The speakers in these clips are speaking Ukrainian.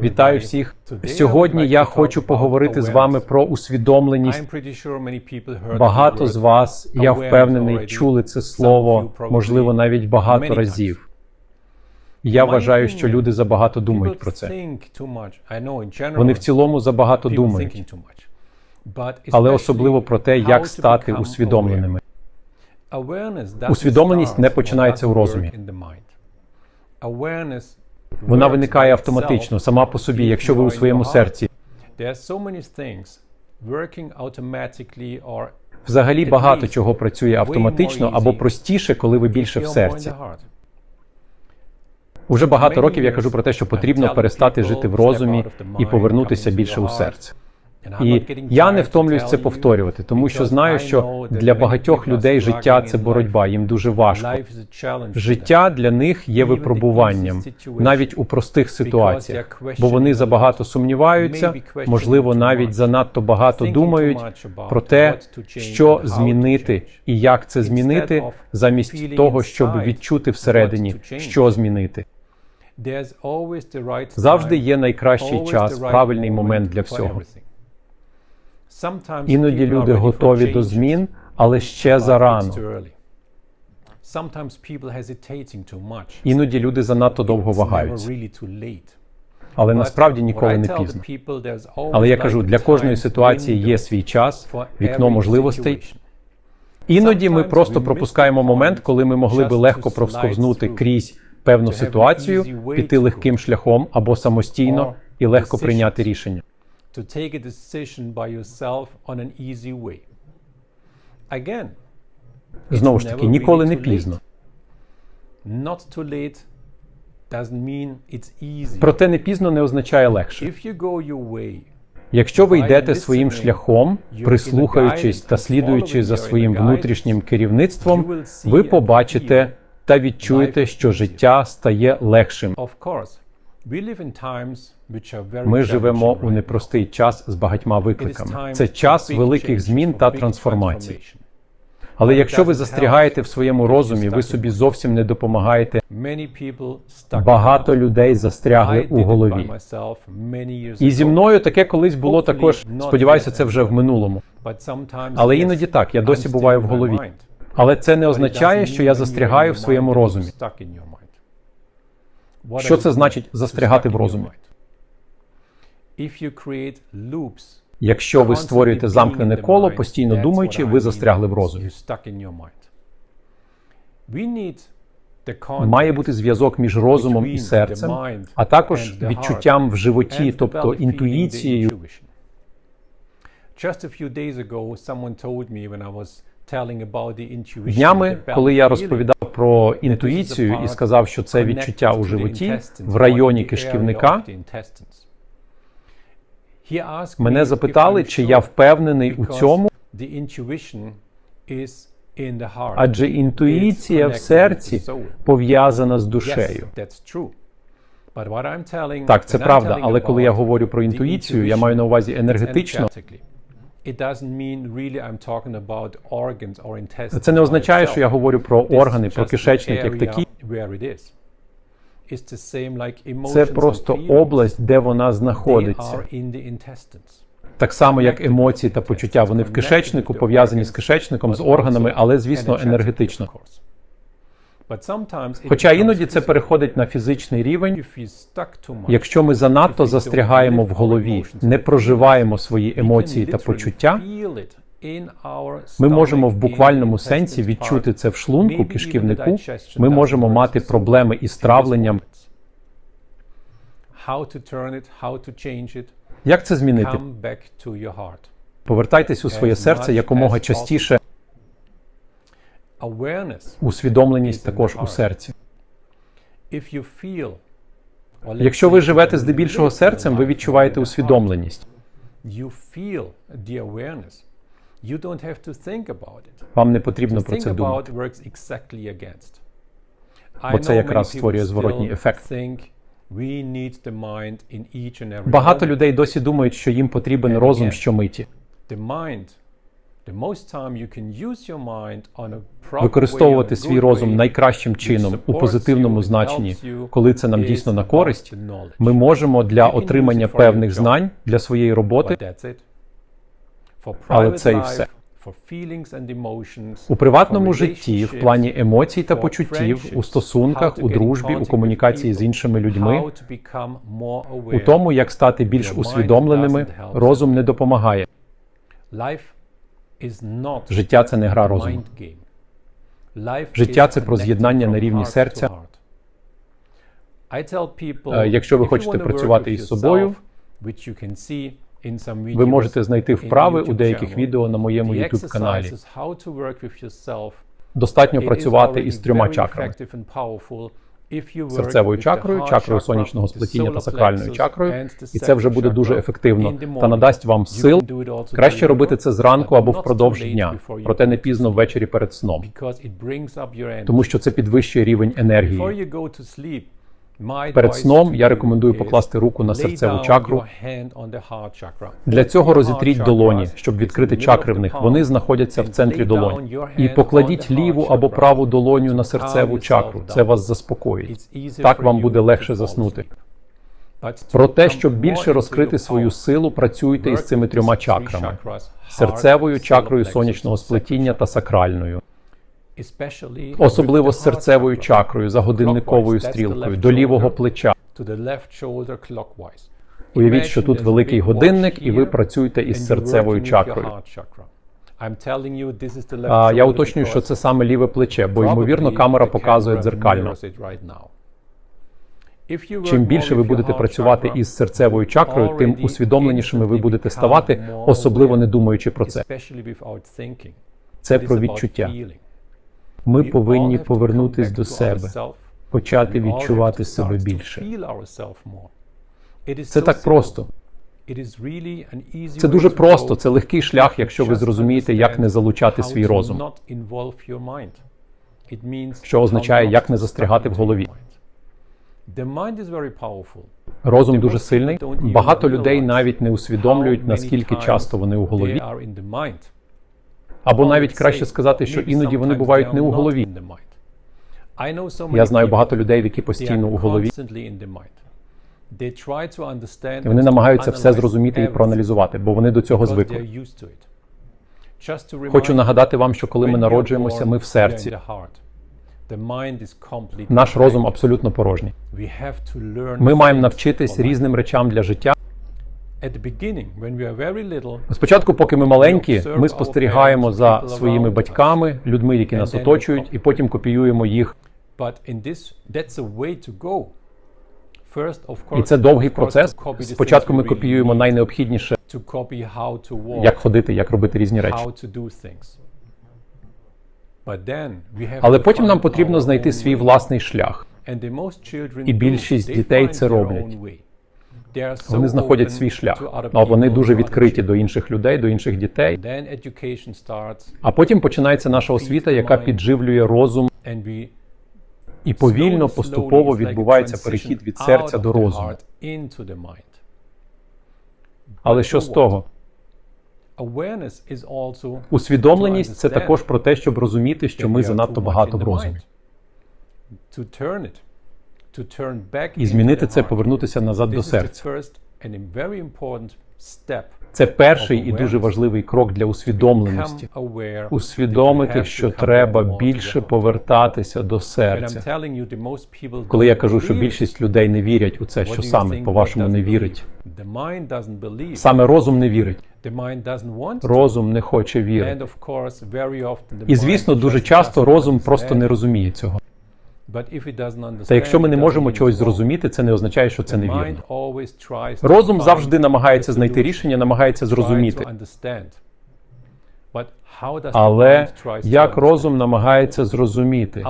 Вітаю всіх. Сьогодні я хочу поговорити з вами про усвідомленість. Багато з вас, я впевнений, чули це слово, можливо, навіть багато разів. Я вважаю, що люди забагато думають про це. Вони в цілому забагато думають, але особливо про те, як стати усвідомленими. Усвідомленість не починається у розумі. Вона виникає автоматично, сама по собі, якщо ви у своєму серці. Взагалі багато чого працює автоматично або простіше, коли ви більше в серці. Уже багато років я кажу про те, що потрібно перестати жити в розумі і повернутися більше у серце. І я не втомлююсь це повторювати, тому що знаю, що для багатьох людей життя це боротьба, їм дуже важко. Життя для них є випробуванням навіть у простих ситуаціях, бо вони забагато сумніваються, можливо, навіть занадто багато думають про те, що змінити і як це змінити, замість того, щоб відчути всередині, що змінити. Завжди є найкращий час, правильний момент для всього. Іноді люди готові до змін, але ще зарано. Іноді люди занадто довго вагаються. Але насправді ніколи не пізно. Але я кажу, для кожної ситуації є свій час, вікно можливостей. Іноді ми просто пропускаємо момент, коли ми могли би легко провсковзнути крізь певну ситуацію, піти легким шляхом або самостійно і легко прийняти рішення. To take a decision by yourself on an easy way. Again, Знову ж таки, ніколи не пізно. not too late doesn't mean it's easy. Проте не пізно не означає легше. If you go your way, Якщо ви йдете своїм шляхом, прислухаючись та слідуючи за своїм внутрішнім керівництвом, ви побачите та відчуєте, що життя стає легшим. Ми живемо у непростий час з багатьма викликами. Це час великих змін та трансформацій. Але якщо ви застрягаєте в своєму розумі, ви собі зовсім не допомагаєте. Багато людей застрягли у голові. І зі мною таке колись було також. Сподіваюся, це вже в минулому. Але іноді так, я досі буваю в голові. Але це не означає, що я застрягаю в своєму розумі. Що це значить застрягати в розумі? Якщо ви створюєте замкнене коло, постійно думаючи, ви застрягли в розумі. Має бути зв'язок між розумом і серцем, а також відчуттям в животі, тобто інтуїцією. Just a few days ago, someone told me when I was telling about the intuition, Днями, коли я розповідав про інтуїцію і сказав, що це відчуття у животі в районі кишківника, мене запитали, чи я впевнений у цьому, адже інтуїція в серці пов'язана з душею. Так, це правда, але коли я говорю про інтуїцію, я маю на увазі енергетично. Це не означає, що я говорю про органи, про кишечник як такі. Це просто область, де вона знаходиться. Так само, як емоції та почуття, вони в кишечнику пов'язані з кишечником, з органами, але звісно енергетично. Хоча іноді це переходить на фізичний рівень. Якщо ми занадто застрягаємо в голові, не проживаємо свої емоції та почуття, ми можемо в буквальному сенсі відчути це в шлунку, кишківнику. Ми можемо мати проблеми із травленням. Як це змінити? Повертайтесь у своє серце якомога частіше. Усвідомленість також у серці. Якщо ви живете здебільшого серцем, ви відчуваєте усвідомленість. Вам не потрібно про це думати. Бо це якраз створює зворотній ефект. Багато людей досі думають, що їм потрібен розум щомиті. Використовувати свій розум найкращим чином у позитивному значенні, коли це нам дійсно на користь. Ми можемо для отримання певних знань для своєї роботи Але це і все. у приватному житті, в плані емоцій та почуттів, у стосунках, у дружбі, у комунікації з іншими людьми, у тому, як стати більш усвідомленими, розум не допомагає. Життя це не гра розуму. Життя це про з'єднання на рівні серця. Е, якщо ви хочете працювати із собою, Ви можете знайти вправи у деяких відео на моєму YouTube каналі. Достатньо працювати із трьома чакрами: серцевою чакрою, чакрою сонячного сплетіння та сакральною чакрою, і це вже буде дуже ефективно та надасть вам сил. Краще робити це зранку або впродовж дня, проте не пізно ввечері перед сном, тому що це підвищує рівень енергії. Перед сном я рекомендую покласти руку на серцеву чакру. Для цього розітріть долоні, щоб відкрити чакри в них. Вони знаходяться в центрі your І покладіть ліву або праву долоню на серцеву чакру. Це вас заспокоїть. Так вам буде легше заснути. Про те, щоб більше розкрити свою силу, працюйте із цими трьома чакрами: серцевою чакрою сонячного сплетіння та сакральною. Особливо з серцевою чакрою за годинниковою стрілкою до лівого плеча. Уявіть, що тут великий годинник, і ви працюєте із серцевою чакрою. А я уточнюю, що це саме ліве плече, бо ймовірно камера показує дзеркально. Чим більше ви будете працювати із серцевою чакрою, тим усвідомленішими ви будете ставати, особливо не думаючи про це. Це про відчуття. Ми повинні повернутись до себе, почати відчувати себе більше. Це так просто. Це дуже просто. Це легкий шлях, якщо ви зрозумієте, як не залучати свій розум. Що означає, як не застрягати в голові. Розум дуже сильний. Багато людей навіть не усвідомлюють, наскільки часто вони у голові. Або навіть краще сказати, що іноді вони бувають не у голові. Я знаю багато людей, які постійно у голові. І вони намагаються все зрозуміти і проаналізувати, бо вони до цього звикли. Хочу нагадати вам, що коли ми народжуємося, ми в серці. Наш розум абсолютно порожній. Ми маємо навчитись різним речам для життя. Спочатку, поки ми маленькі, ми спостерігаємо за своїми батьками, людьми, які нас оточують, і потім копіюємо їх. І це довгий процес. Спочатку ми копіюємо найнеобхідніше, як ходити, як робити різні речі. Але потім нам потрібно знайти свій власний шлях. І більшість дітей це роблять. Вони знаходять свій шлях, а вони дуже відкриті до інших людей, до інших дітей. А потім починається наша освіта, яка підживлює розум, і повільно, поступово відбувається перехід від серця до розуму. Але що з того? Усвідомленість це також про те, щоб розуміти, що ми занадто багато в розумі. І змінити це, повернутися назад до серця. Це перший і дуже важливий крок для усвідомленості. Усвідомити, що треба більше повертатися до серця. Коли я кажу, що більшість людей не вірять у це, що саме, по-вашому, не вірить. Саме розум не вірить. Розум не хоче вірити. І звісно, дуже часто розум просто не розуміє цього. Та якщо ми не it doesn't можемо чогось зрозуміти, це не означає, що це невірно. Розум завжди намагається знайти рішення, намагається зрозуміти. Але як розум намагається зрозуміти?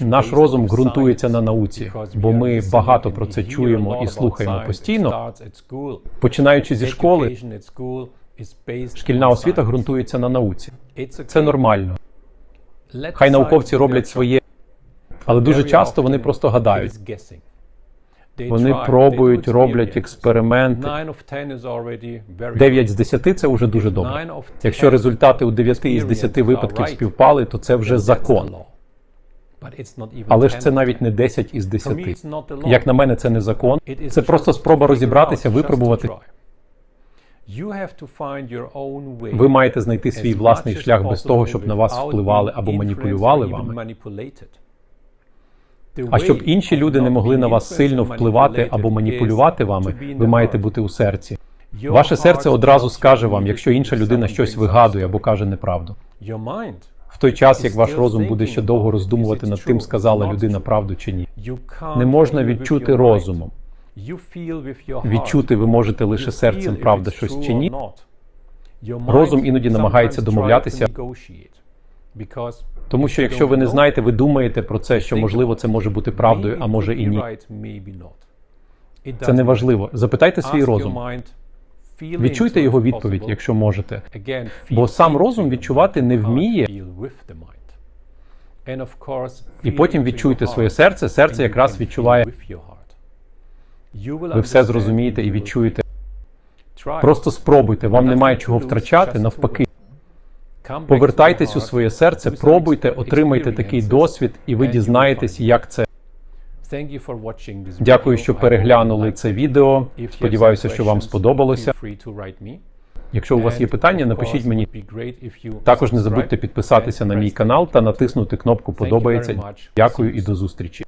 Наш розум ґрунтується на науці, бо ми багато про це чуємо і слухаємо постійно. Починаючи зі школи, шкільна освіта ґрунтується на науці. Це нормально. Хай науковці роблять своє, але дуже часто вони просто гадають. Вони пробують, роблять експерименти. 9 з 10 – це вже дуже добре. Якщо результати у 9 із 10 випадків співпали, то це вже закон. Але ж це навіть не 10 із 10. Як на мене, це не закон. Це просто спроба розібратися, випробувати. Ви маєте знайти свій власний шлях без того, щоб на вас впливали або маніпулювали вами. А щоб інші люди не могли на вас сильно впливати або маніпулювати вами, ви маєте бути у серці. Ваше серце одразу скаже вам, якщо інша людина щось вигадує або каже неправду. В той час, як ваш розум буде ще довго роздумувати над тим, сказала людина правду чи ні. Не можна відчути розумом. Відчути ви можете лише серцем, правда, щось чи ні. Розум іноді намагається домовлятися, тому що якщо ви не знаєте, ви думаєте про це, що можливо це може бути правдою, а може і ні. Це не важливо. Запитайте свій розум. Відчуйте його відповідь, якщо можете. Бо сам розум відчувати не вміє. І потім відчуйте своє серце. Серце якраз відчуває. Ви все зрозумієте і відчуєте. Просто спробуйте. Вам немає чого втрачати. Навпаки, повертайтесь у своє серце, пробуйте, отримайте такий досвід, і ви дізнаєтесь, як це. Дякую, що переглянули це відео. Сподіваюся, що вам сподобалося. Якщо у вас є питання, напишіть мені. Також не забудьте підписатися на мій канал та натиснути кнопку Подобається. Дякую і до зустрічі.